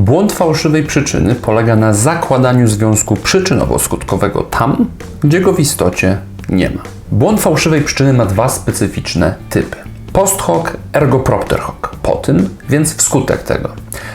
Błąd fałszywej przyczyny polega na zakładaniu związku przyczynowo-skutkowego tam, gdzie go w istocie nie ma. Błąd fałszywej przyczyny ma dwa specyficzne typy. Post hoc ergo propter hoc. Po tym, więc wskutek tego.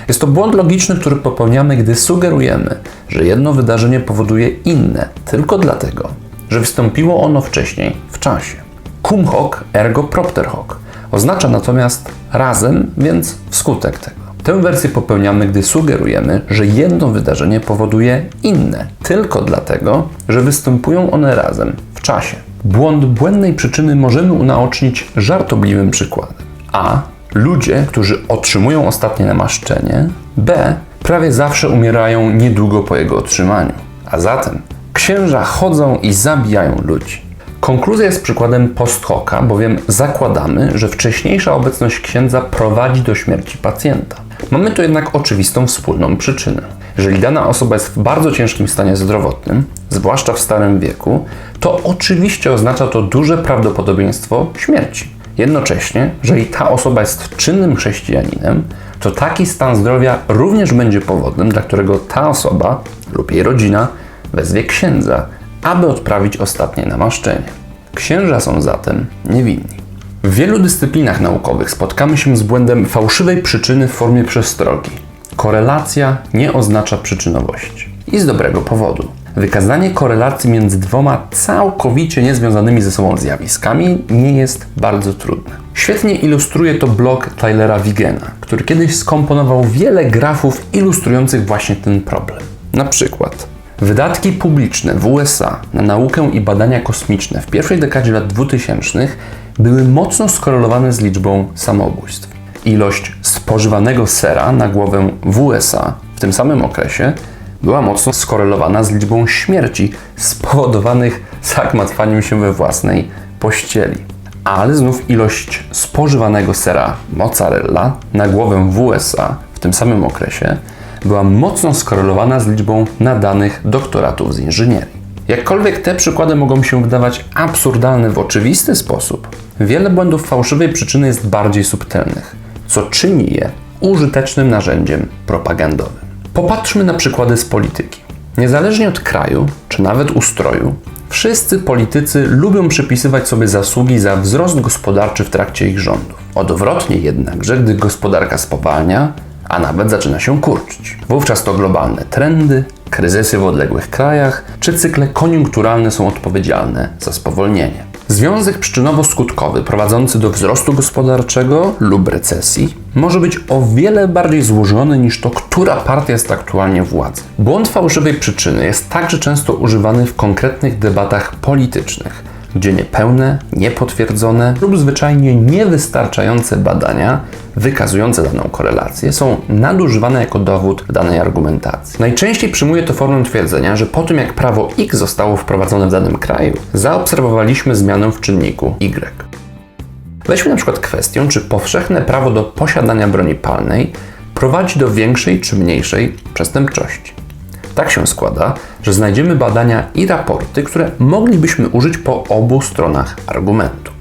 Jest to błąd logiczny, który popełniamy, gdy sugerujemy, że jedno wydarzenie powoduje inne tylko dlatego, że wystąpiło ono wcześniej w czasie. Cum hoc ergo propter hoc. Oznacza natomiast razem, więc wskutek tego. Tę wersję popełniamy, gdy sugerujemy, że jedno wydarzenie powoduje inne tylko dlatego, że występują one razem w czasie. Błąd błędnej przyczyny możemy unaocznić żartobliwym przykładem. A. Ludzie, którzy otrzymują ostatnie namaszczenie. B. Prawie zawsze umierają niedługo po jego otrzymaniu. A zatem księża chodzą i zabijają ludzi. Konkluzja jest przykładem post hoca, bowiem zakładamy, że wcześniejsza obecność księdza prowadzi do śmierci pacjenta. Mamy tu jednak oczywistą wspólną przyczynę. Jeżeli dana osoba jest w bardzo ciężkim stanie zdrowotnym, zwłaszcza w starym wieku, to oczywiście oznacza to duże prawdopodobieństwo śmierci. Jednocześnie, jeżeli ta osoba jest czynnym chrześcijaninem, to taki stan zdrowia również będzie powodem, dla którego ta osoba lub jej rodzina wezwie księdza, aby odprawić ostatnie namaszczenie. Księża są zatem niewinni. W wielu dyscyplinach naukowych spotkamy się z błędem fałszywej przyczyny w formie przestrogi. Korelacja nie oznacza przyczynowości. I z dobrego powodu. Wykazanie korelacji między dwoma całkowicie niezwiązanymi ze sobą zjawiskami nie jest bardzo trudne. Świetnie ilustruje to blog Tylera Wigena, który kiedyś skomponował wiele grafów ilustrujących właśnie ten problem. Na przykład Wydatki publiczne w USA na naukę i badania kosmiczne w pierwszej dekadzie lat 2000 były mocno skorelowane z liczbą samobójstw. Ilość spożywanego sera na głowę w USA w tym samym okresie była mocno skorelowana z liczbą śmierci spowodowanych zagmatwaniem się we własnej pościeli. Ale znów ilość spożywanego sera mozzarella na głowę w USA w tym samym okresie była mocno skorelowana z liczbą nadanych doktoratów z inżynierii. Jakkolwiek te przykłady mogą się wydawać absurdalne w oczywisty sposób, wiele błędów fałszywej przyczyny jest bardziej subtelnych, co czyni je użytecznym narzędziem propagandowym. Popatrzmy na przykłady z polityki. Niezależnie od kraju, czy nawet ustroju, wszyscy politycy lubią przypisywać sobie zasługi za wzrost gospodarczy w trakcie ich rządów. Odwrotnie jednakże, gdy gospodarka spowalnia, a nawet zaczyna się kurczyć. Wówczas to globalne trendy, kryzysy w odległych krajach czy cykle koniunkturalne są odpowiedzialne za spowolnienie. Związek przyczynowo-skutkowy prowadzący do wzrostu gospodarczego lub recesji może być o wiele bardziej złożony niż to, która partia jest aktualnie władzy. Błąd fałszywej przyczyny jest także często używany w konkretnych debatach politycznych gdzie niepełne, niepotwierdzone lub zwyczajnie niewystarczające badania wykazujące daną korelację są nadużywane jako dowód danej argumentacji. Najczęściej przyjmuje to formę twierdzenia, że po tym jak prawo X zostało wprowadzone w danym kraju, zaobserwowaliśmy zmianę w czynniku Y. Weźmy na przykład kwestię, czy powszechne prawo do posiadania broni palnej prowadzi do większej czy mniejszej przestępczości. Tak się składa, że znajdziemy badania i raporty, które moglibyśmy użyć po obu stronach argumentu.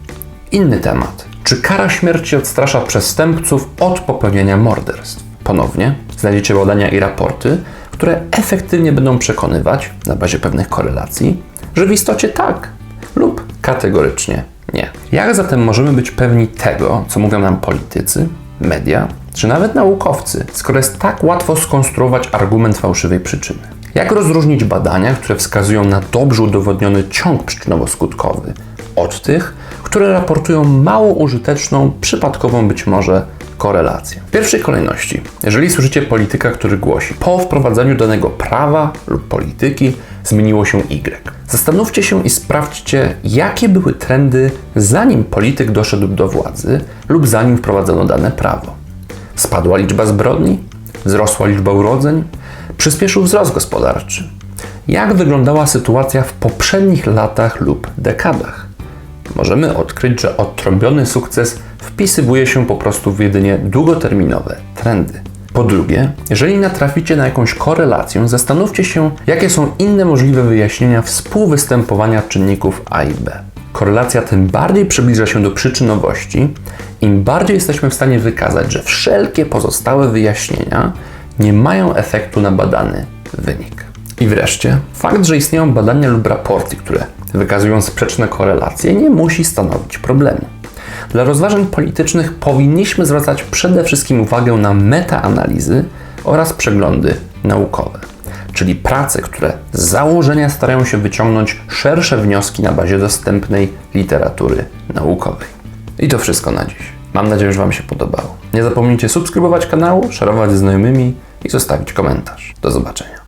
Inny temat. Czy kara śmierci odstrasza przestępców od popełnienia morderstw? Ponownie znajdziecie badania i raporty, które efektywnie będą przekonywać, na bazie pewnych korelacji, że w istocie tak lub kategorycznie nie. Jak zatem możemy być pewni tego, co mówią nam politycy, media czy nawet naukowcy, skoro jest tak łatwo skonstruować argument fałszywej przyczyny? Jak rozróżnić badania, które wskazują na dobrze udowodniony ciąg przyczynowo-skutkowy, od tych, które raportują mało użyteczną, przypadkową być może korelację? W pierwszej kolejności, jeżeli słyszycie polityka, który głosi, po wprowadzeniu danego prawa lub polityki zmieniło się Y. Zastanówcie się i sprawdźcie, jakie były trendy, zanim polityk doszedł do władzy lub zanim wprowadzono dane prawo. Spadła liczba zbrodni? Wzrosła liczba urodzeń? Przyspieszył wzrost gospodarczy. Jak wyglądała sytuacja w poprzednich latach lub dekadach? Możemy odkryć, że odtrąbiony sukces wpisywuje się po prostu w jedynie długoterminowe trendy. Po drugie, jeżeli natraficie na jakąś korelację, zastanówcie się, jakie są inne możliwe wyjaśnienia współwystępowania czynników A i B. Korelacja tym bardziej przybliża się do przyczynowości, im bardziej jesteśmy w stanie wykazać, że wszelkie pozostałe wyjaśnienia nie mają efektu na badany wynik. I wreszcie, fakt, że istnieją badania lub raporty, które wykazują sprzeczne korelacje, nie musi stanowić problemu. Dla rozważań politycznych powinniśmy zwracać przede wszystkim uwagę na metaanalizy oraz przeglądy naukowe, czyli prace, które z założenia starają się wyciągnąć szersze wnioski na bazie dostępnej literatury naukowej. I to wszystko na dziś. Mam nadzieję, że Wam się podobało. Nie zapomnijcie subskrybować kanału, szerować ze znajomymi i zostawić komentarz. Do zobaczenia.